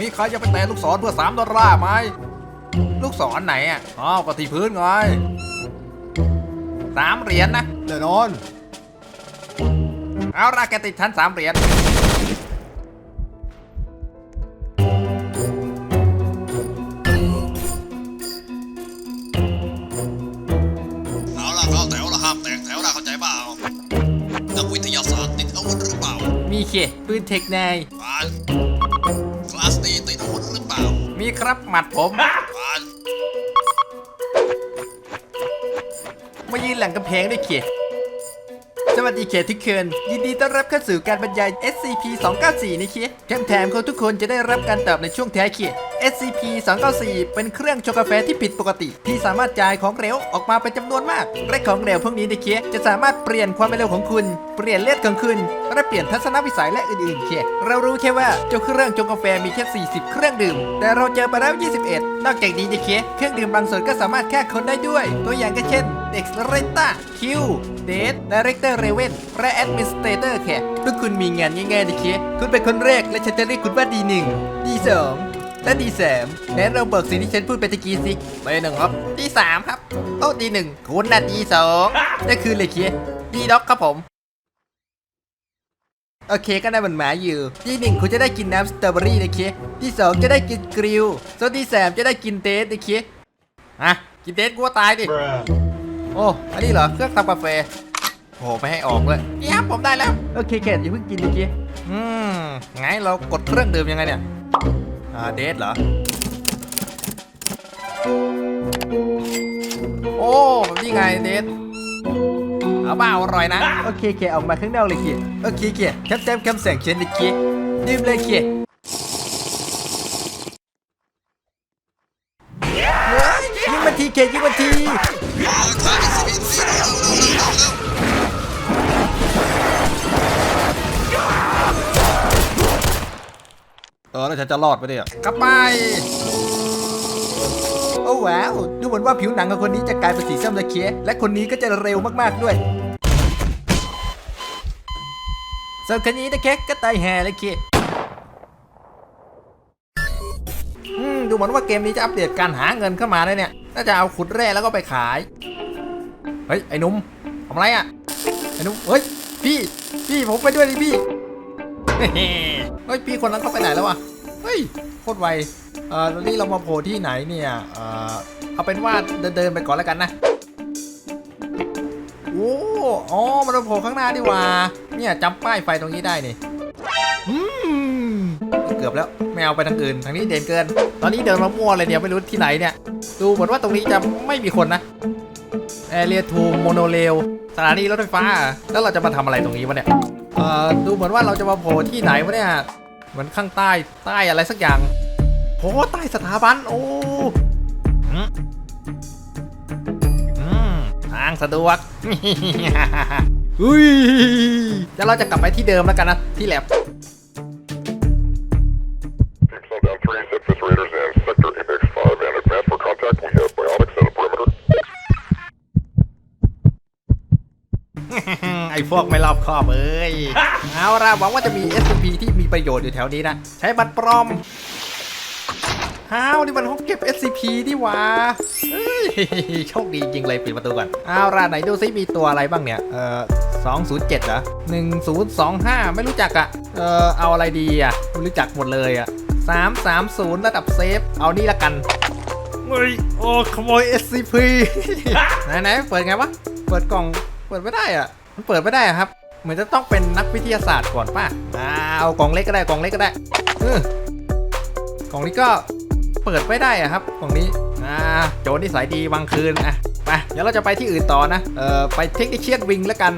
มีใครจะไปแตะลูกศรเพื่อสามดอลลาร์ไหม ลูกศรไหนอะอ๋อก็ที่พื้นไงสามเหรียญนะ แน่นอน เอาละแกติดชั้นสามเหรียญ เอาล่ะเข้าแถวละห้ามแตกแถวละเข้าใจเปล่า นักวิทยาศาสตร์ติดอาวุธหรือเปล่า มีเคปืนเทคไนน์ผ่าน ครับหมัดผมผ่ามายืนหลังกำแพงด้วยเคสวัสดีเคทุกคนยินดีต้อนรับเข้าสู่การบรรยาย SCP 294นี่เคคำถามขาทุกคนจะได้รับการตอบในช่วงแท้เขต SCP-294 เป็นเครื่องชงกาแฟที่ผิดปกติ ที่สามารถจ่ายของเหลวออกมาเป็นจำนวนมากและของเหลวพวกนี้ในเคจะสามารถเปลี่ยนความเร็วของคุณ เปลี่ยนเลือดของคุณและเปลี่ยนทัศนวิสัยและอื่นๆเคเรารู้แค่ว่าเจ้าเครื่องชงกาแฟมีแค่ 40 เครื่องดื่ม แต่เราเจอไปแล้ว 21 นอกจากนี้ในเคเครื่องดื่มบางส่วนก็สามารถฆ่คนได้ด้วย ตัวอย่างก็เช่น e x l e r a t a Q d a t Director Raven และ Administrator แค่ทุกคุณมีงานง่ายๆในเคคุณเป็นคนแรกและฉันจะเรียกคุณว่า D1 D2 และ D3 แล้วเราเบิกสิ่งที่ฉันพูดไปตะกี้สิไปหนึ่งครับ D3 ครับ โอ้ D1 คุณน่ะ D2 นั่นคือเลยเค D ด็อกครับผม โอเคก็ได้เหมือนหมาอยู่ที่หนึ่งคุณจะได้กินน้ำสตรอเบอรี่นะเคที่สองจะได้กินกริลส่วนที่สามจะได้กินเดทนะเคอะกินเดทกูว่าตายดิ โอ้ อันนี้เหรอ เครื่องทำกาแฟโหไม่ให้ออกเลยนี่ครับผมได้แล้ว โอเคแค่อย่าเพิ่งกินนะเคอืมไงเรากดเครื่องดื่มยังไงเนี่ย อ่าเดทเหรอ โอ้แบบนี่ไงเดทเอาบ้าอร่อยนะ โอเคเคออกมาข้างนอกเลยเคโอเคเคแคปแซมคำแสงเชนเลยเคดื่มเลยเคเฮ้ยยิงมาทีเคยิงมาที เออแล้วฉันจะรอดไปเนี่ยกลับไป โอ้ว้าวดูเหมือนว่าผิวหนังของคนนี้จะกลายเป็นสีส้มตะเคียและคนนี้ก็จะเร็วมากๆด้วยส่วนคนนี้นะเคก็ตายแห่เลยเคอืมดูเหมือนว่าเกมนี้จะอัปเดตการหาเงินเข้ามาเลยเนี่ย น่าจะเอาขุดแร่แล้วก็ไปขาย เฮ้ย ไอ้นุ่มทำไรอะ ไอ้นุ่มเฮ้ย พี่ พี่ผมไปด้วยดิพี่ เฮ้ยพี่คนนั้นเขาไปไหนแล้ววะเฮ้ยโคตรไวเอ่อแล้วนี่เรามาโผล่ที่ไหนเนี่ยเอ่อเอาเป็นว่าเดินๆไปก่อนแล้วกันนะโอ้อ๋อมันมาโผล่ข้างหน้าดีว่า เนี่ยจำป้ายไฟตรงนี้ได้นี่อืมเกือบแล้วไม่เอาไปทางอื่นทางนี้เด่นเกิน ตอนนี้เดินมามั่วเลยเนี่ยไม่รู้ที่ไหนเนี่ย ดูเหมือนว่าตรงนี้จะไม่มีคนนะแอเรียทูโมโนเรลสถานีรถไฟฟ้า แล้วเราจะมาทำอะไรตรงนี้วะเนี่ย เอ่อดูเหมือนว่าเราจะมาโผล่ที่ไหนวะเนี่ยเหมือนข้างใต้ใต้อะไรสักอย่างโอ้ใต้สถาบันโอ้ทางสะดวกอุ้ยแล้วเราจะกลับไปที่เดิมแล้วกันนะที่แลบ พวกไม่รอบคอบเอ้ย เอาละหวังว่าจะมี SCP ที่มีประโยชน์อยู่แถวนี้นะ ใช้บัตรปลอมฮ้าวนี่มันห้องเก็บ SCP ดีหว่าเฮ้ยโชคดีจริงเลยปิดประตูก่อนเอาละไหนดูซิมีตัวอะไรบ้างเนี่ย เอ่อ207เหรอ1025 ไม่รู้จักอะเอ่อเอาอะไรดีอะไม่รู้จักหมดเลยอะ330 ระดับเซฟ เอานี่ละกันเฮ้ยโอ้ขโมย SCP ไหนไหนๆเปิดไงวะ เปิดกล่อง เปิดไม่ได้อะ มันเปิดไม่ได้อะครับ เหมือนจะต้องเป็นนักวิทยาศาสตร์ก่อนป่ะอ่าเอากล่องเล็กก็ได้กล่องเล็กก็ได้เออกล่องนี้ก็เปิดไม่ได้อะครับกล่องนี้อ่าโจนิสัยดีวางคืนอะไปเดี๋ยวเราจะไปที่อื่นต่อนะเอ่อไปเทคนิคเชียนวิงแล้วกัน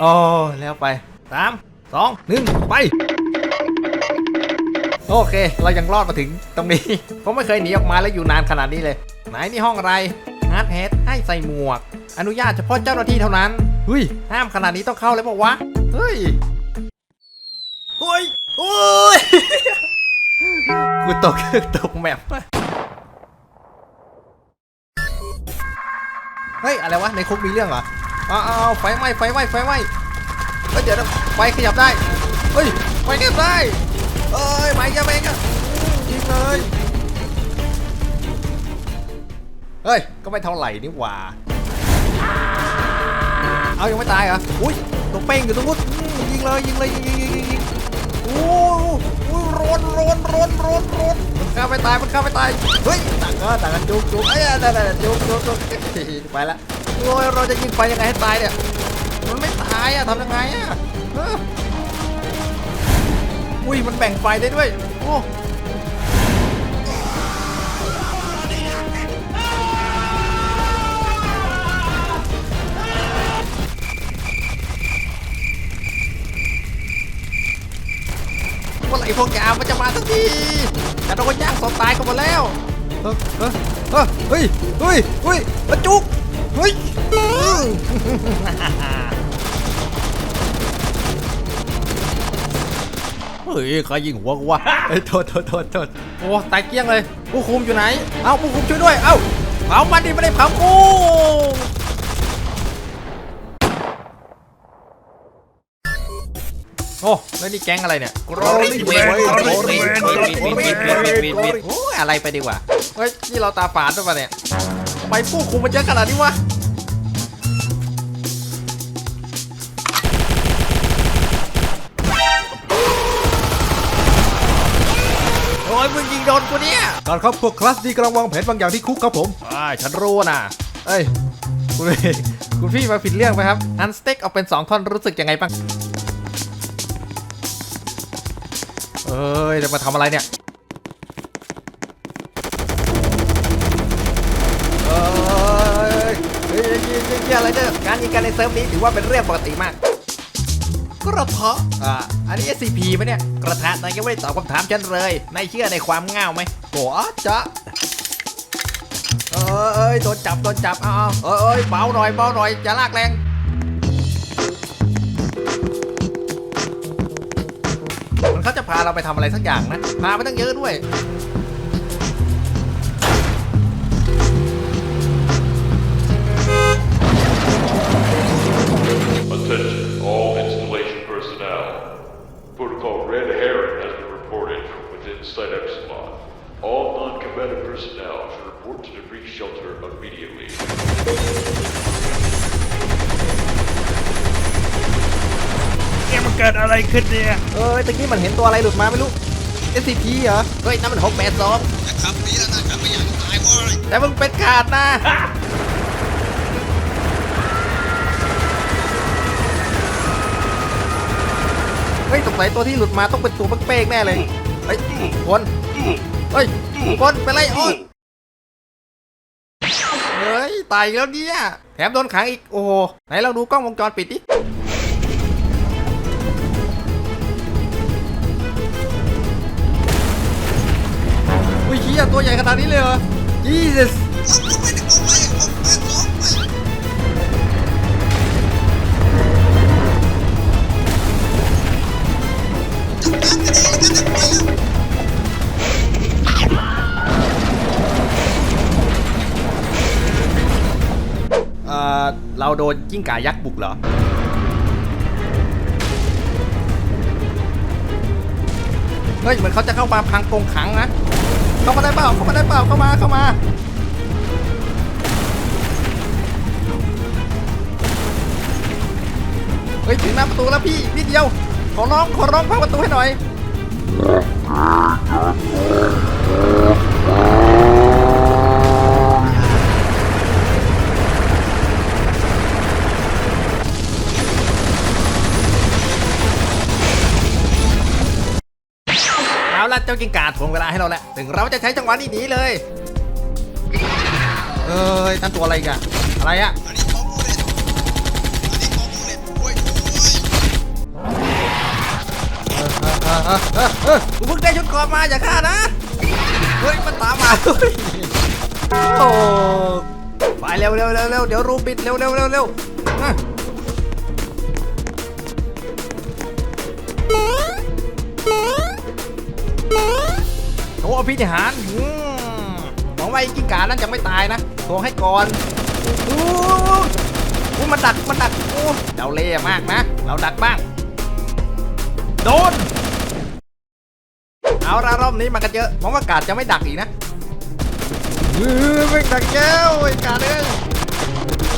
โอ้แล้วไปสามสองหนึ่งไป โอเค เรายังรอดมาถึงตรงนี้ ผมไม่เคยหนีออกมาแล้วอยู่นานขนาดนี้เลย ไหนนี่ห้องอะไรฮาร์ดแฮดให้ใส่หมวก อนุญาตเฉพาะเจ้าหน้าที่เท่านั้นเฮ้ยห้ามขนาดนี้ต้องเข้าเลยบอกวะเฮ้ยเฮ้ยโอ้ยกูตกตกแมปเฮ้ยอะไรวะในคุกมีเรื่องเหรออ้าวอ้าวไฟไหม้ไฟไหม้ไฟไหม้เฮ้ยเดี๋ยวนะไฟขยับได้เฮ้ยไฟขยับได้ เอ้ยไฟจะเองอะยิงเลยเฮ้ย ก็ไม่เท่าไหร่นี่หว่า เอายังไม่ตายเหรอ อุ้ยตัวเป้งอยู่ตรงนู้นอืมยิงเลยยิงเลยยิงยิงยิงยิงยิงโอ้โหร้อนร้อนร้อนร้อนร้อนมันฆ่าไม่ตายมันฆ่าไม่ตาย เฮ้ยต่างก็ต่างกันจุกจุกเอ้ยนั่นนั่นจุกจุกจุกไปละโอ้ยเราจะยิงไปยังไงให้ตายเนี่ย มันไม่ตายอะทำยังไงอะเอออุ้ ยมันแบ่งไฟได้ด้วย โอ้เมื่อไหร่พวกแกมันจะมาสักทีแต่โดนย่างสดตายกันหมดแล้วเฮ้ยเฮ้ยเฮ้ยเฮ้ยเฮ้ยกระจุกเฮ้ย เฮ้ยใครยิงหัวกูวะเฮ้ยโทษโทษโทษโทษโอ้ตายเกลี้ยงเลยผู้คุมอยู่ไหน เอ้าผู้คุมช่วยด้วย เอ้าเผามันดิไม่ได้เผากูโอ้แล้วนี่แก๊งอะไรเนี่ย Rolling Wind, Rolling Wind, Rolling Wind โอ้ยอะไรไปดีกว่า เฮ้ย นี่เราตาฝาดหรือเปล่าเนี่ยทำไมผู้คุมมันเยอะขนาดนี้วะ ยมึงยิงโดนกูเนี่ยก่อนครับพวกคลาสดีกำลังวางแผนบางอย่างที่คุกครับผมอ่าฉันรู้นะเอ้ยคุณพี่คุณพี่มาผิดเรื่องไหมครับอันสเต็กออกเป็น 2 ท่อนรู้สึกยังไงบ้างเอ้ยจะมาทำอะไรเนี่ยเอ้ยเฮ้ยยิงยิงยิงอะไรเนี่ยการยิงกันในเซิร์ฟนี้ถือว่าเป็นเรื่องปกติมากก ระทะอ่าอันนี้ SCP ไหมเนี่ย กระทะนายยังไม่ได้ตอบคำถามฉันเลยนายเชื่อในความง่าวไหมโอ้อาจะเอ้ยโดนจับโดนจับเอาเอาเอ้ยเบาหน่อยเบาหน่อยอย่าลากแรงมันเขาจะพาเราไปทำอะไรสักอย่างนะพาไปตั้งเยอะด้วย เนี่ยมันเกิดอะไรขึ้นเนี่ยเอ้ยตะกี้มันเห็นตัวอะไรหลุดมาไม่รู้ SCP เหรอ เฮ้ยนั่นมันหกแปดสองจะขับหนีแล้วนะขับไม่อยากตายเว้ยแต่มึงเป็นขาดนะเฮ้ยสงสัยตัวที่หลุดมาต้องเป็นตัวเป้งๆแน่เลย เฮ้ยคนเฮ้ยคนเป็นไรโอ้ยเฮ้ยตายอีกแล้วเนี่ย แถมโดนขังอีก โอ้โห ไหนเราดูกล้องวงจรปิดดิ ยเฮียตัวใหญ่ขนาดนี้เลยเหรอ Jesus ไม่ได้บอกไว้ผมแปดสเอ่อเราโดนจิ้งก่ายักษ์บุกเหรอ เฮ้ยเหมือนเขาจะเข้ามาพังกรงขังนะ เข้ามาได้เปล่าเข้ามาได้เปล่าเข้ามาเข้ามาเฮ้ยถึงหน้าประตูแล้วพี่นิดเดียว ขอร้องขอร้องพังประตูให้หน่อย เอาเจ้ากิงกาถ่วงเวลาให้เราแล้วถึงเราจะใช้จังหวะนี้หนีเลย เอ้ยนั่นตัวอะไรกันอะไรอะกูเพิ่งได้ชุดเกรอบมาอย่าฆ่านะ เฮ้ย มันตามมาโอ้ไปเร็วเร็วเร็วเร็วเดี๋ยวรูปิดเร็วเร็วเร็วเร็ว อะโอ้อภิธิหารอืมหวังว่าไอ้กิ้งก่านั้นจะไม่ตายนะทวงให้ก่อนโอ้โหมันดักมันดักโอ้เราเล่มากนะ เราดักบ้าง โดน เอาละรอบนี้มากันเยอะหวังว่ากาดจะไม่ดักอีกนะเฮ้ยไม่ดักแก้วไอ้กาดเอ้ย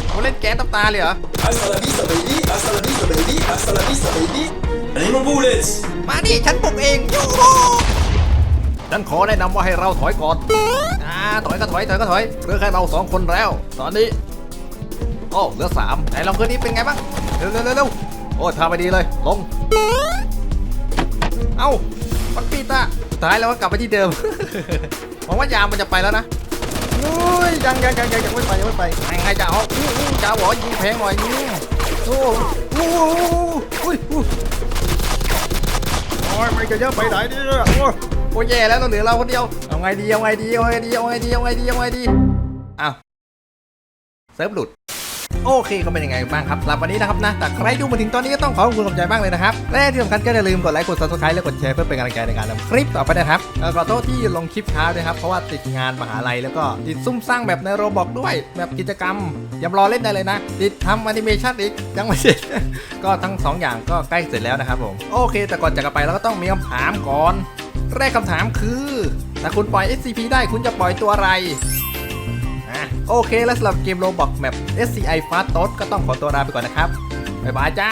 เขาเล่นแก๊สตับตาเลยเหรอ Hasta la vista, baby. Hasta la vista, baby. Hasta la vista, baby. Animal bullets. มาดิฉันปลุกเองยูโร ฉันขอแนะนำว่าให้เราถอยก่อนอ่าถอยก็ถอยถอยก็ถอยเหลือแค่เราสองคนแล้ว ตอนนี้โอ้เหลือสามไหนลองคืนนี้เป็นไงบ้างเร็วเร็วเร็วเร็วโอ้ทำไปดีเลยลงเอ้ามันปิดอะสุดท้ายแล้วก็กลับไปที่เดิมหวังว่ายามมันจะไปแล้วนะอุ้ยยังยังยังยังยังไม่ไปยังไม่ไปยังไงจะเอาอู้อู้จะเอาเหรอยิงแพงหน่อยยิงโอ้โอ้โอ้ยอู้โอ้ยไม่จะเยอะไปไหนเนี่ยโอ้ โอ้ยแย่แล้วต้องเหลือเราคนเดียว เอาไงดี เอาไงดี เอาไงดี เอาไงดี เอาไงดี เอาไงดี อ้าว เซิร์ฟหลุด โอเคก็เป็นยังไงบ้างครับสำหรับวันนี้นะครับนะแต่ใครดูมาถึงตอนนี้ก็ต้องขอขอบคุณขอบใจมากเลยนะครับ และที่สำคัญก็อย่าลืมกดไลค์กด subscribe และกดแชร์เพื่อเป็นกำลังใจในการทำคลิปต่อไปนะครับขอโทษที่ลงคลิปช้าด้วยครับเพราะว่าติดงานมหาลัยแล้วก็ติดซุ่มสร้างแบบในโรบอกด้วย แบบกิจกรรมอย่ารอเล่นได้เลยนะ ติดทำแอนิเมชันอีกยังไม่เสร็จก็ทั้งสองอย่างก็ใกล้เสร็จแล้วนะครับผมโอเค แต่ก่อนจะกลับไปเราก็ต้องมีคำถามก่อนแรกคำถามคือถ้าคุณปล่อย SCP ได้คุณจะปล่อยตัวอะไร อะโอเค แล้วสำหรับเกมโรบอกแมป SCI Fast Total ก็ต้องขอตัวลาไปก่อนนะครับ บ๊ายบายจ้า